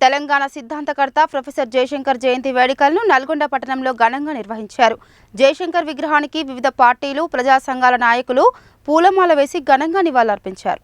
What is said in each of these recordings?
తెలంగాణ సిద్ధాంతకర్త ప్రొఫెసర్ జయశంకర్ జయంతి వేడుకలను నల్గొండ పట్టణంలో ఘనంగా నిర్వహించారు. జయశంకర్ విగ్రహానికి వివిధ పార్టీలు ప్రజా సంఘాల నాయకులు పూలమాల వేసి ఘనంగా నివాళులర్పించారు.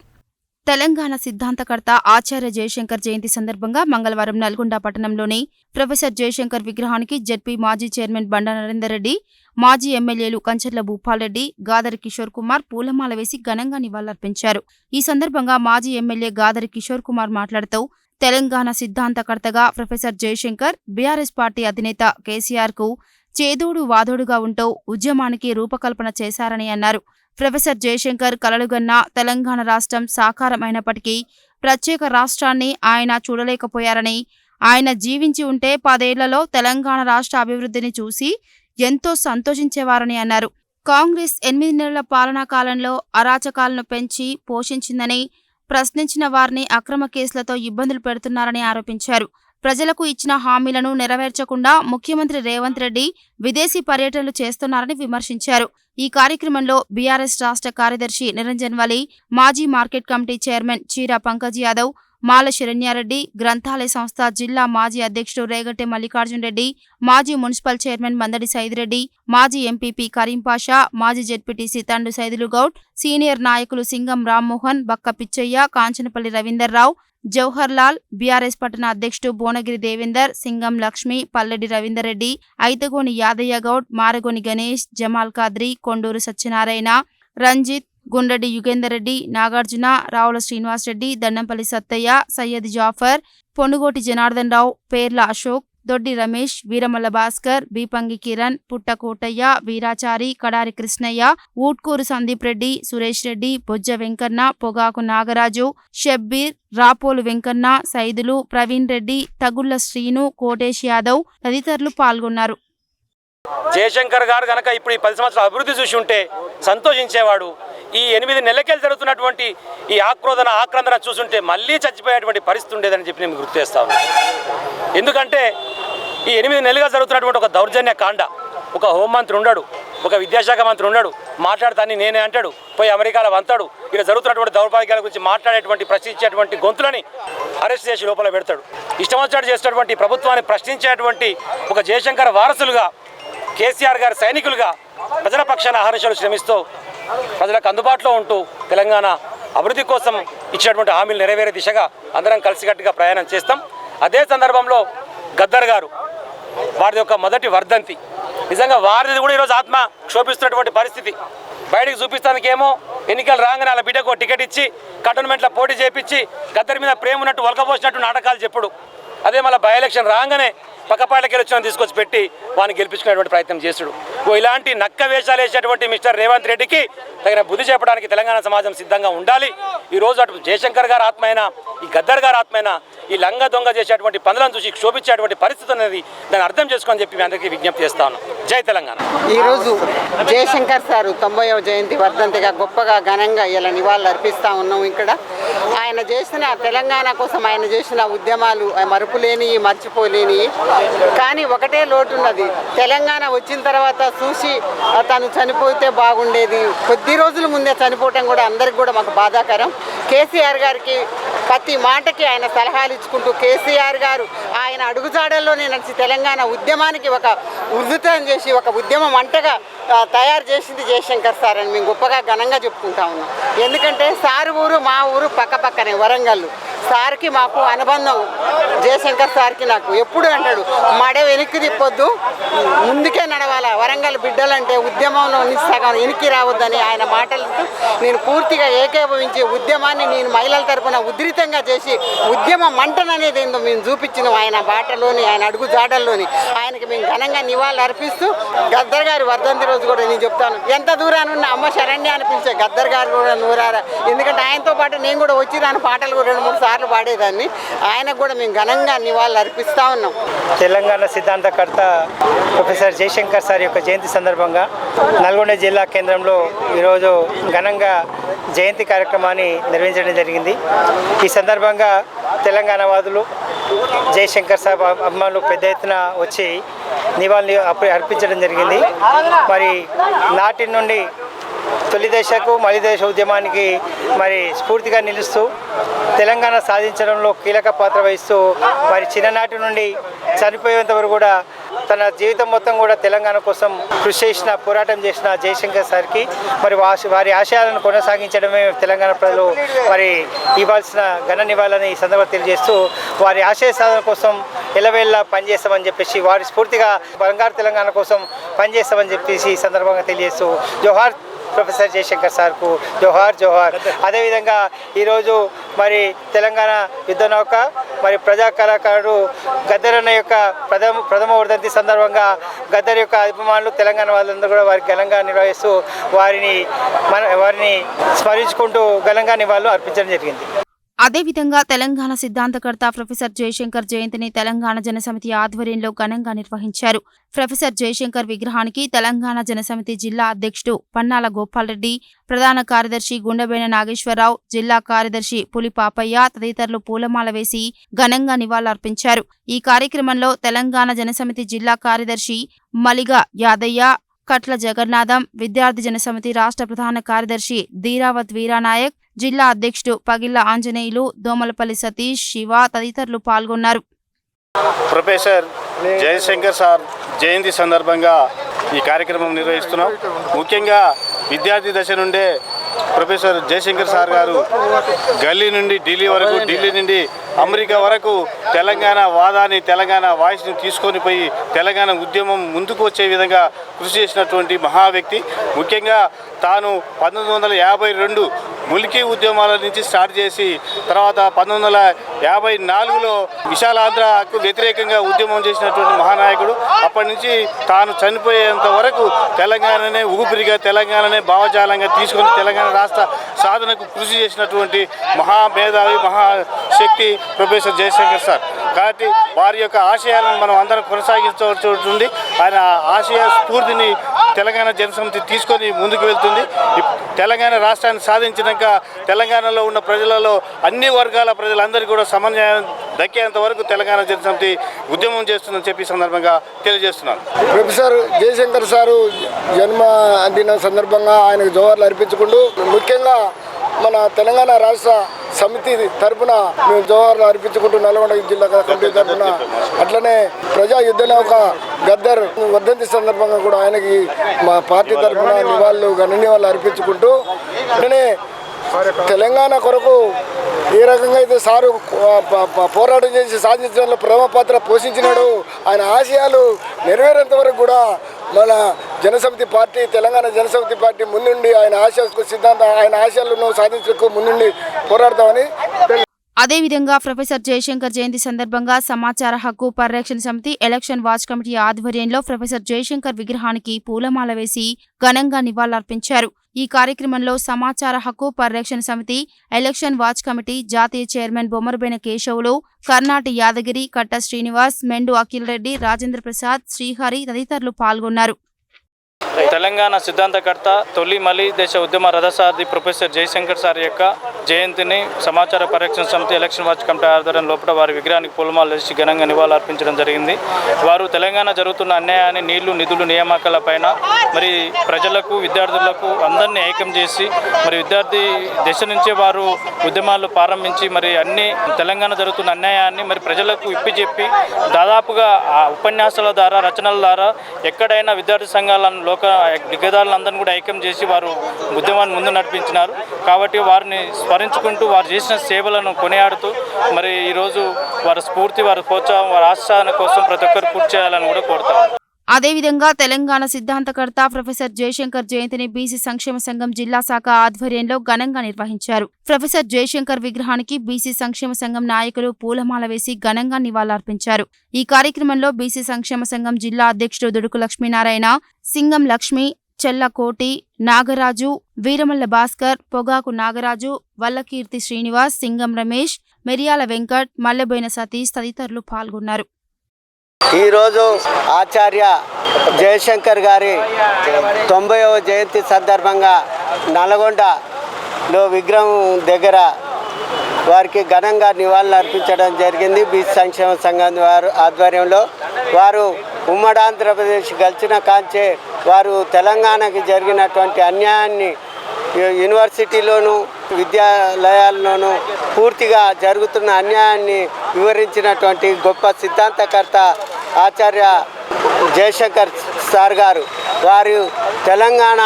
తెలంగాణ సిద్ధాంతకర్త ఆచార్య జయశంకర్ జయంతి సందర్భంగా మంగళవారం నల్గొండ పట్టణంలోని ప్రొఫెసర్ జయశంకర్ విగ్రహానికి జడ్పీ మాజీ చైర్మన్ బండ నరేందర్ రెడ్డి మాజీ ఎమ్మెల్యేలు కంచర్ల భూపాల్రెడ్డి గాదరి కిషోర్ కుమార్ పూలమాల వేసి ఘనంగా నివాళులర్పించారు. ఈ సందర్భంగా మాజీ ఎమ్మెల్యే గాదరి కిషోర్ కుమార్ మాట్లాడుతూ తెలంగాణ సిద్ధాంతకర్తగా ప్రొఫెసర్ జయశంకర్ బీఆర్ఎస్ పార్టీ అధినేత కేసీఆర్కు చేదోడు వాదోడుగా ఉంటూ ఉద్యమానికి రూపకల్పన చేశారని అన్నారు. ప్రొఫెసర్ జయశంకర్ కలలుగన్న తెలంగాణ రాష్ట్రం సాకారమైనప్పటికీ ప్రత్యేక రాష్ట్రాన్ని ఆయన చూడలేకపోయారని ఆయన జీవించి ఉంటే పదేళ్ళలో తెలంగాణ రాష్ట్ర అభివృద్ధిని చూసి ఎంతో సంతోషించేవారని అన్నారు. కాంగ్రెస్ ఎనిమిది నెలల పాలనా కాలంలో అరాచకాలను పెంచి పోషించిందని ప్రశ్నించిన వారిని అక్రమ కేసులతో ఇబ్బందులు పెడుతున్నారని ఆరోపించారు. ప్రజలకు ఇచ్చిన హామీలను నెరవేర్చకుండా ముఖ్యమంత్రి రేవంత్ రెడ్డి విదేశీ పర్యటనలు చేస్తున్నారని విమర్శించారు. ఈ కార్యక్రమంలో బీఆర్ఎస్ రాష్ట్ర కార్యదర్శి నిరంజన్ వలి మాజీ మార్కెట్ కమిటీ చైర్మన్ చీరా పంకజ్ యాదవ్ మాల శరణ్యారెడ్డి గ్రంథాలయ సంస్థ జిల్లా మాజీ అధ్యక్షుడు రేగట్టె మల్లికార్జునరెడ్డి మాజీ మున్సిపల్ చైర్మన్ మందడి సైదిరెడ్డి మాజీ ఎంపీపీ కరీంపాషా మాజీ జెడ్పీటీసీ తండు సైదులు గౌడ్ సీనియర్ నాయకులు సింగం రామ్మోహన్ బక్క పిచ్చయ్య కాంచనపల్లి రవీందర్రావు జవహర్ లాల్ బీఆర్ఎస్ పట్టణ అధ్యక్షుడు భువనగిరి దేవేందర్ సింగం లక్ష్మి పల్లెడి రవీందర్ రెడ్డి ఐతగోని యాదయ్య గౌడ్ మారగోని గణేష్ జమాల్ కాద్రి కొండూరు సత్యనారాయణ రంజిత్ గుండ్రెడ్డి యుగేందర్ రెడ్డి నాగార్జున రావుల శ్రీనివాస్ రెడ్డి దండంపల్లి సత్తయ్య సయ్యద్ జాఫర్ పొనుగోటి జనార్దన్ రావు పేర్ల అశోక్ దొడ్డి రమేష్ వీరమల్ల భాస్కర్ బీపంగి కిరణ్ పుట్ట కోటయ్య వీరాచారి కడారి కృష్ణయ్య ఊట్కూరు సందీప్ రెడ్డి సురేష్ రెడ్డి బొజ్జ వెంకన్న పొగాకు నాగరాజు షబ్బీర్ రాపోలు వెంకన్న సైదులు ప్రవీణ్ రెడ్డి తగుళ్ళ శ్రీను కోటేష్ యాదవ్ తదితరులు పాల్గొన్నారు. జయశంకర్ గారు కనుక ఇప్పుడు ఈ పది సంవత్సరాల అభివృద్ధి చూసి ఉంటే సంతోషించేవాడు. ఈ ఎనిమిది నెలకెళ్ళి జరుగుతున్నటువంటి ఈ ఆక్రోధన ఆక్రందన చూసుంటే మళ్ళీ చచ్చిపోయేటువంటి పరిస్థితి ఉండేదని చెప్పి నేను గుర్తు చేస్తాను ఎందుకంటే ఈ ఎనిమిది నెలలుగా జరుగుతున్నటువంటి ఒక దౌర్జన్య కాండ ఒక హోంమంత్రి ఉండడు ఒక విద్యాశాఖ మంత్రి ఉండడు మాట్లాడతాన్ని నేనే అంటాడు పోయి అమెరికాలో వంతాడు ఇక్కడ జరుగుతున్నటువంటి దౌర్భాగ్యాల గురించి మాట్లాడేటువంటి ప్రశ్నించేటువంటి గొంతులని అరెస్ట్ చేసి లోపల పెడతాడు. ఇష్టం వచ్చినట్టు చేసేటువంటి ప్రభుత్వాన్ని ప్రశ్నించేటువంటి ఒక జయశంకర్ వారసులుగా కేసీఆర్ గారి సైనికులుగా ప్రజల పక్షాన ఆహర్షాలు శ్రమిస్తూ ప్రజలకు అందుబాటులో ఉంటూ తెలంగాణ అభివృద్ధి కోసం ఇచ్చినటువంటి హామీలు నెరవేరే దిశగా అందరం కలిసికట్టుగా ప్రయాణం చేస్తాం. అదే సందర్భంలో గద్దర్ గారు వారి యొక్క మొదటి వర్ధంతి. నిజంగా వారిది కూడా ఈరోజు ఆత్మ క్షోభిస్తున్నటువంటి పరిస్థితి. బయటకు చూపిస్తానికేమో ఎన్నికలు రాగానే వాళ్ళ బిడ్డకు ఒక టికెట్ ఇచ్చి కంటోన్మెంట్లో పోటీ చేపించి గద్దరి మీద ప్రేమ ఉన్నట్టు వలకపోసినట్టు నాటకాలు చెప్పుడు. అదే మళ్ళీ బై ఎలక్షన్ రాగానే పక్కపాళ్ళకి వచ్చిన తీసుకొచ్చి పెట్టి వాడిని గెలిపించుకునేటువంటి ప్రయత్నం చేశాడు ఇలాంటి నక్క వేషాలు వేసేటువంటి మిస్టర్ రేవంత్ రెడ్డికి తగిన బుద్ధి చెప్పడానికి తెలంగాణ సమాజం సిద్ధంగా ఉండాలి. ఈ రోజు అటు జయశంకర్ గారు ఆత్మైన ఈ గద్దర్ గారు ఆత్మైనా ఈ లంగ దొంగ చేసేటువంటి పనులను చూసి క్షోభించేటువంటి పరిస్థితి అనేది దాన్ని అర్థం చేసుకొని చెప్పి మీ అందరికీ విజ్ఞప్తి చేస్తాను జై తెలంగాణ. ఈరోజు జయశంకర్ సారు తొంభైవ జయంతి వర్ధంతిగా గొప్పగా ఘనంగా ఇలా నివాళులు అర్పిస్తూ ఉన్నాం ఇక్కడ. ఆయన చేసిన తెలంగాణ కోసం ఆయన చేసిన ఉద్యమాలు మరుపులేని మర్చిపోలేని కానీ ఒకటే లోటు ఉన్నది. తెలంగాణ వచ్చిన తర్వాత చూసి తను చనిపోతే బాగుండేది. కొద్ది రోజుల ముందే చనిపోవటం కూడా అందరికి కూడా మాకు బాధాకరం. కేసీఆర్ గారికి ప్రతి మాటకి ఆయన సలహాలు ఇచ్చుకుంటూ కేసీఆర్ గారు ఆయన అడుగుజాడల్లోనే నడిచి తెలంగాణ ఉద్యమానికి ఒక ఉద్ధృతం చేసి ఒక ఉద్యమం అంటగా తయారు చేసింది జయశంకర్ సార్ అని మేము గొప్పగా ఘనంగా చెప్పుకుంటా ఉన్నాం. ఎందుకంటే సారు ఊరు మా ఊరు పక్క పక్కనే వరంగల్ సార్కి మాకు అనుబంధం. జయశంకర్ సార్కి నాకు. ఎప్పుడు అంటాడు మడ వెనక్కి తిప్పొద్దు ముందుకే నడవాలా. వరంగల్ బిడ్డలంటే ఉద్యమంలో సగం వెనక్కి రావద్దని ఆయన మాటలతో నేను పూర్తిగా ఏకీభవించి ఉద్యమాన్ని నేను మహిళల తరపున ఉధృతంగా చేసి ఉద్యమ మంటన అనేది ఏందో మేము చూపించిన ఆయన బాటలోని ఆయన అడుగు జాడల్లోని. ఆయనకి మేము ఘనంగా నివాళులు అర్పిస్తూ గద్దర్ గారి వర్ధంతి రోజు కూడా నేను చెప్తాను. ఎంత దూరాన్ని ఉన్న అమ్మ శరణ్య అని పిలిచే గద్దర్ గారు కూడా నూరారా. ఎందుకంటే ఆయనతో పాటు నేను కూడా వచ్చి దాని పాటలు కూడా రెండు మూడు సార్లు పాడేదాన్ని ఆయనకు కూడా మేము ఘనంగా నివాళులు అర్పిస్తూ ఉన్నాం. తెలంగాణ సిద్ధాంతకర్త ప్రొఫెసర్ జయశంకర్ సార్ యొక్క జయంతి సందర్భంగా నల్గొండ జిల్లా కేంద్రంలో ఈరోజు ఘనంగా జయంతి కార్యక్రమాన్ని నిర్వహించడం జరిగింది. ఈ సందర్భంగా తెలంగాణ వాదులు జయశంకర్ సాబ్ అభిమానులు పెద్ద ఎత్తున వచ్చి నివాళులు అర్పించడం జరిగింది. మరి నాటి నుండి తొలి దశకు మలి దశ ఉద్యమానికి మరి స్ఫూర్తిగా నిలుస్తూ తెలంగాణ సాధించడంలో కీలక పాత్ర వహిస్తూ మరి చిన్ననాటి నుండి చనిపోయేంత వరకు కూడా తన జీవితం మొత్తం కూడా తెలంగాణ కోసం కృషి చేసిన పోరాటం చేసిన జయశంకర్ సార్కి మరి వారి ఆశయాలను కొనసాగించడమే తెలంగాణ ప్రజలు మరి ఇవ్వాల్సిన ఘన నివాళని ఈ సందర్భంగా తెలియజేస్తూ వారి ఆశయ సాధన కోసం ఎలవేళ్ళ పనిచేస్తామని చెప్పేసి వారి స్ఫూర్తిగా బంగారు తెలంగాణ కోసం పనిచేస్తామని చెప్పేసి ఈ సందర్భంగా తెలియజేస్తూ జోహార్ ప్రొఫెసర్ జయశంకర్ సార్కు జోహార్ జోహార్. అదేవిధంగా ఈరోజు మరి తెలంగాణ యుద్ధ నౌక మరి ప్రజా కళాకారుడు గద్దరన్న యొక్క ప్రథమ ప్రథమ వర్ధంతి సందర్భంగా గద్దర్ యొక్క అభిమానులు తెలంగాణ వాళ్ళందరూ కూడా వారికి ఘనంగా నిర్వహిస్తూ వారిని మన వారిని స్మరించుకుంటూ ఘనంగా నివాళులు అర్పించడం జరిగింది. అదేవిధంగా తెలంగాణ సిద్ధాంతకర్త ప్రొఫెసర్ జయశంకర్ జయంతిని తెలంగాణ జనసమితి ఆధ్వర్యంలో ఘనంగా నిర్వహించారు. ప్రొఫెసర్ జయశంకర్ విగ్రహానికి తెలంగాణ జనసమితి జిల్లా అధ్యక్షుడు పన్నాల గోపాల్రెడ్డి ప్రధాన కార్యదర్శి గుండెబేన నాగేశ్వరరావు జిల్లా కార్యదర్శి పులి పాపయ్య తదితరులు పూలమాల వేసి ఘనంగా నివాళులర్పించారు. ఈ కార్యక్రమంలో తెలంగాణ జనసమితి జిల్లా కార్యదర్శి మలిగ యాదయ్య కట్ల జగన్నాథం విద్యార్థి జనసమితి రాష్ట్ర ప్రధాన కార్యదర్శి ధీరావత్ వీరానాయక్ జిల్లా అధ్యక్షుడు పగిళ్ళ ఆంజనేయులు దోమలపల్లి సతీష్ శివ తదితరులు పాల్గొన్నారు. ప్రొఫెసర్ జయశంకర్ సార్ జయంతి సందర్భంగా ఈ కార్యక్రమం నిర్వహిస్తున్నాం. ముఖ్యంగా విద్యార్థి దశ నుండే ప్రొఫెసర్ జయశంకర్ సార్ గారు గల్లీ నుండి ఢిల్లీ వరకు ఢిల్లీ నుండి అమెరికా వరకు తెలంగాణ వాదాన్ని తెలంగాణ వాయిస్ని తీసుకొని పోయి తెలంగాణ ఉద్యమం ముందుకు వచ్చే విధంగా కృషి చేసినటువంటి మహా వ్యక్తి. ముఖ్యంగా తాను పంతొమ్మిది వందల యాభై రెండు ములికి ఉద్యమాల నుంచి స్టార్ట్ చేసి తర్వాత పంతొమ్మిది వందల యాభై నాలుగులో విశాలాంధ్రకు వ్యతిరేకంగా ఉద్యమం చేసినటువంటి మహానాయకుడు. అప్పటి నుంచి తాను చనిపోయేంత వరకు తెలంగాణనే ఊపిరిగా తెలంగాణనే భావజాలంగా తీసుకొని తెలంగాణ శాస్త్ర సాధనకు కృషి చేసినటువంటి మహామేధావి మహాశక్తి ప్రొఫెసర్ జయశంకర్ సార్. కాబట్టి వారి యొక్క ఆశయాలను మనం అందరం కొనసాగించవలసి ఉంటుంది. ఆయన ఆశయ స్ఫూర్తిని తెలంగాణ జనసమితి తీసుకొని ముందుకు వెళ్తుంది. తెలంగాణ రాష్ట్రాన్ని సాధించినాక తెలంగాణలో ఉన్న ప్రజలలో అన్ని వర్గాల ప్రజలందరికీ కూడా సమన్వయం దక్కేంత వరకు తెలంగాణ జనసమితి ఉద్యమం చేస్తుందని చెప్పి సందర్భంగా తెలియజేస్తున్నాను. ప్రొఫెసర్ జయశంకర్ సారు జన్మ దినం సందర్భంగా ఆయనకు జోహర్లు అర్పించుకుంటూ ముఖ్యంగా మన తెలంగాణ రాష్ట్ర సమితి తరపున మేము జోహార్లు అర్పించుకుంటూ నల్గొండ జిల్లా కమిటీ తరపున అట్లనే ప్రజా యుద్ధ నౌక గద్దర్ వర్ధంతి సందర్భంగా కూడా ఆయనకి మా పార్టీ తరపున నివాళులు ఘన అర్పించుకుంటూ అట్లనే తెలంగాణ కొరకు ఏ రకంగా అయితే సారు పోరాటం చేసి సాధించడంలో ప్రథమ పాత్ర పోషించినాడు ఆయన ఆశయాలు నెరవేరేంత వరకు కూడా మన జనసమితి పార్టీ తెలంగాణ జనసమితి పార్టీ ముందుండి ఆయన ఆశయ సిద్ధాంతం ఆయన ఆశలను సాధించడానికి ముందుండి పోరాడతామని అదేవిధంగా ప్రొఫెసర్ జయశంకర్ జయంతి సందర్భంగా సమాచార హక్కు పరిరక్షణ సమితి ఎలక్షన్ వాచ్ కమిటీ ఆధ్వర్యంలో ప్రొఫెసర్ జయశంకర్ విగ్రహానికి పూలమాల వేసి ఘనంగా నివాళులర్పించారు. ఈ కార్యక్రమంలో సమాచార హక్కు పరిరక్షణ సమితి ఎలక్షన్ వాచ్ కమిటీ జాతీయ చైర్మన్ బొమ్మరబేన కేశవులు కర్ణాటి యాదగిరి కట్ట శ్రీనివాస్ మెండు అఖిల్ రెడ్డి రాజేంద్ర ప్రసాద్ శ్రీహరి తదితరులు పాల్గొన్నారు. తెలంగాణ సిద్ధాంతకర్త తొలి మలి దేశ ఉద్యమ రథసారథి ప్రొఫెసర్ జయశంకర్ సార్ యొక్క జయంతిని సమాచార పరిరక్షణ సమితి ఎలక్షన్ వాచ్ కమిటీ ఆధ్వర్యం లోపల వారి విగ్రహానికి పూలమాలు వేసి ఘనంగా నివాళులర్పించడం జరిగింది. వారు తెలంగాణ జరుగుతున్న అన్యాయాన్ని నీళ్ళు నిధులు నియామకాలపైన మరి ప్రజలకు విద్యార్థులకు అందరినీ ఏకం చేసి మరి విద్యార్థి దశ నుంచే వారు ఉద్యమాలు ప్రారంభించి మరి అన్ని తెలంగాణ జరుగుతున్న అన్యాయాన్ని మరి ప్రజలకు ఇప్పి చెప్పి దాదాపుగా ఆ ఉపన్యాసాల ద్వారా రచనల ద్వారా ఎక్కడైనా విద్యార్థి సంఘాలను లోక దిగ్గదారులందరినీ కూడా ఐక్యం చేసి వారు ఉద్యమాన్ని ముందు నడిపించినారు. కాబట్టి వారిని స్మరించుకుంటూ వారు చేసిన సేవలను కొనియాడుతూ మరి ఈరోజు వారి స్ఫూర్తి వారి ప్రోత్సాహం వారి ఆస్థాన కోసం ప్రతి ఒక్కరు పూర్తి చేయాలని కూడా కోరుతారు అదేవిధంగా తెలంగాణ సిద్ధాంతకర్త ప్రొఫెసర్ జయశంకర్ జయంతిని బీసీ సంక్షేమ సంఘం జిల్లా శాఖ ఆధ్వర్యంలో ఘనంగా నిర్వహించారు. ప్రొఫెసర్ జయశంకర్ విగ్రహానికి బీసీ సంక్షేమ సంఘం నాయకులు పూలమాల వేసి ఘనంగా నివాళులర్పించారు. ఈ కార్యక్రమంలో బీసీ సంక్షేమ సంఘం జిల్లా అధ్యక్షుడు దుడుకు లక్ష్మీనారాయణ సింగం లక్ష్మి చెల్లకోటి నాగరాజు వీరమల్ల భాస్కర్ పొగాకు నాగరాజు వల్లకీర్తి శ్రీనివాస్ సింగం రమేష్ మెరియాల వెంకట్ మల్లెబోయిన సతీష్ తదితరులు పాల్గొన్నారు. ఈరోజు ఆచార్య జయశంకర్ గారి తొంభైవ జయంతి సందర్భంగా నల్గొండలో విగ్రహం దగ్గర వారికి ఘనంగా నివాళులు అర్పించడం జరిగింది. బీసీ సంక్షేమ సంఘం వారు ఆధ్వర్యంలో వారు ఉమ్మడి ఆంధ్రప్రదేశ్ గెలిచిన కాంచే వారు తెలంగాణకి జరిగినటువంటి అన్యాయాన్ని యూనివర్సిటీలోనూ యూనివర్సిటీలోను విద్యాలయాల్లోనూ పూర్తిగా జరుగుతున్న అన్యాయాన్ని వివరించినటువంటి గొప్ప సిద్ధాంతకర్త ఆచార్య జయశంకర్ సార్ గారు. వారు తెలంగాణ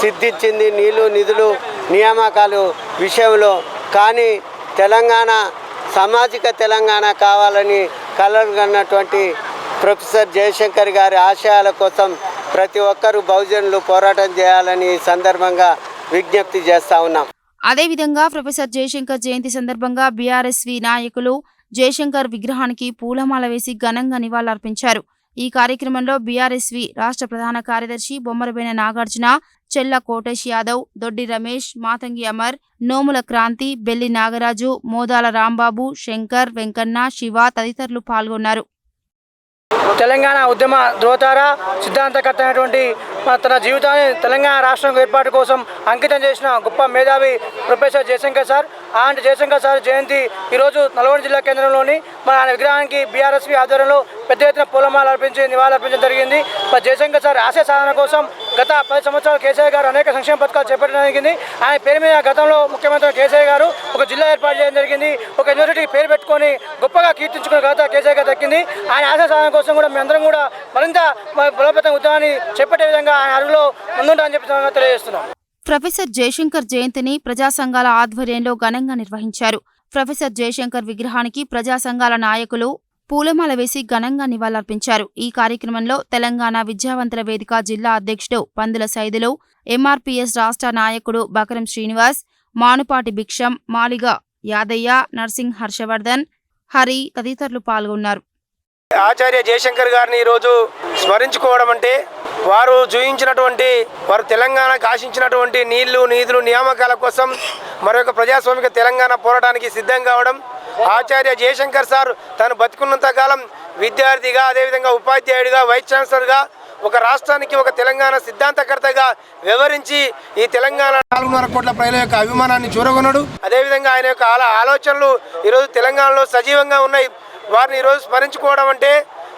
సిద్ధించింది నీళ్ళు నిధులు నియామకాలు విషయంలో. కానీ తెలంగాణ సామాజిక తెలంగాణ కావాలని కలగన్నటువంటి ప్రొఫెసర్ జయశంకర్ గారి ఆశయాల కోసం ప్రతి ఒక్కరూ బహుజనులు పోరాటం చేయాలని సందర్భంగా విజ్ఞప్తి చేస్తా ఉన్నాం. అదేవిధంగా ప్రొఫెసర్ జయశంకర్ జయంతి సందర్భంగా బీఆర్ఎస్వి నాయకులు జయశంకర్ విగ్రహానికి పూలమాల వేసి ఘనంగా నివాళులర్పించారు. ఈ కార్యక్రమంలో బీఆర్ఎస్వి రాష్ట్ర ప్రధాన కార్యదర్శి బొమ్మరబేన నాగార్జున చెల్ల కోటేష్ యాదవ్ దొడ్డి రమేష్ మాతంగి అమర్ నోముల క్రాంతి బెల్లి నాగరాజు మోదాల రాంబాబు శంకర్ వెంకన్న శివ తదితరులు పాల్గొన్నారు. తెలంగాణ ఉద్యమ ధృవతార సిద్ధాంతకర్త అయినటువంటి తన జీవితాన్ని తెలంగాణ రాష్ట్రం ఏర్పాటు కోసం అంకితం చేసిన గొప్ప మేధావి ప్రొఫెసర్ జయశంకర్ సార్. అలాంటి జయశంకర్ సార్ జయంతి ఈరోజు నల్గొండ జిల్లా కేంద్రంలోని మన ఆయన విగ్రహానికి బీఆర్ఎస్పీ ఆధ్వర్యంలో పెద్ద ఎత్తున పూలమాల అర్పించి నివాళులర్పించడం జరిగింది. మరి జయశంకర్ సార్ ఆశయ సాధన కోసం గత పది సంవత్సరాలు కేసీఆర్ గారు అనేక సంక్షేమ పథకాలు చేపట్టడం జరిగింది ఆయన పేరు మీద గతంలో ముఖ్యమంత్రి కేసీఆర్ గారు ఒక జిల్లా ఏర్పాటు చేయడం జరిగింది. ఒక యూనివర్సిటీకి పేరు పెట్టుకొని గొప్పగా కీర్తించుకున్న ఘనత కేసీఆర్ గారు దక్కింది. ఆయన ఆశయ సాధన కోసం కూడా మేమందరం కూడా మరింత బలోపేతం ఉద్యమాన్ని చేపట్టే విధంగా అడుగులో ముందుంటామని చెప్పి తెలియజేస్తున్నాం. ప్రొఫెసర్ జయశంకర్ జయంతిని ప్రజా సంఘాల ఆధ్వర్యంలో ఘనంగా నిర్వహించారు. ప్రొఫెసర్ జయశంకర్ విగ్రహానికి ప్రజా సంఘాల నాయకులు పూలమాల వేసి ఘనంగా నివాళులర్పించారు. ఈ కార్యక్రమంలో తెలంగాణ విద్యావంతుల వేదిక జిల్లా అధ్యక్షుడు పందుల సైదులు ఎంఆర్పీఎస్ రాష్ట్ర నాయకుడు బకరం శ్రీనివాస్ మానుపాటి భిక్షం మాలిగ యాదయ్య నర్సింగ్ హర్షవర్ధన్ హరి తదితరులు పాల్గొన్నారు. ఆచార్య జయశంకర్ గారిని ఈరోజు స్మరించుకోవడం అంటే వారు చూయించినటువంటి వారు తెలంగాణకు ఆశించినటువంటి నీళ్ళు నిధులు నియామకాల కోసం మరొక ప్రజాస్వామిక తెలంగాణ పోరాటానికి సిద్ధం కావడం ఆచార్య జయశంకర్ సార్ తను బతుకున్నంత కాలం విద్యార్థిగా అదేవిధంగా ఉపాధ్యాయుడిగా వైస్ ఛాన్సలర్గా ఒక రాష్ట్రానికి ఒక తెలంగాణ సిద్ధాంతకర్తగా వివరించి ఈ తెలంగాణ నాలుగున్నర కోట్ల ప్రజల యొక్క అభిమానాన్ని చూరగొన్నాడు. అదేవిధంగా ఆయన యొక్క ఆలోచనలు ఈరోజు తెలంగాణలో సజీవంగా ఉన్నాయి. వారిని ఈరోజు స్మరించుకోవడం అంటే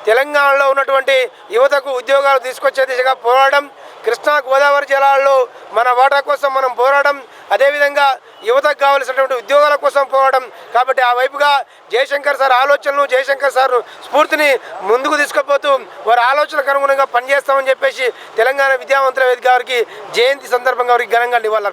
తెలంగాణలో ఉన్నటువంటి యువతకు ఉద్యోగాలు తీసుకొచ్చే దిశగా పోరాటం కృష్ణా గోదావరి జిల్లాల్లో మన వాటా కోసం మనం పోరాటం అదేవిధంగా యువతకు కావలసినటువంటి ఉద్యోగాల కోసం పోవడం కాబట్టి ఆ వైపుగా జయశంకర్ సార్ ఆలోచనలు జయశంకర్ సార్ స్ఫూర్తిని ముందుకు తీసుకుపోతూ వారి ఆలోచనలకు అనుగుణంగా పనిచేస్తామని చెప్పేసి తెలంగాణ విద్యావంతుల వేదిక గారికి జయంతి సందర్భంగా వారికి ఘనంగా నివాళులు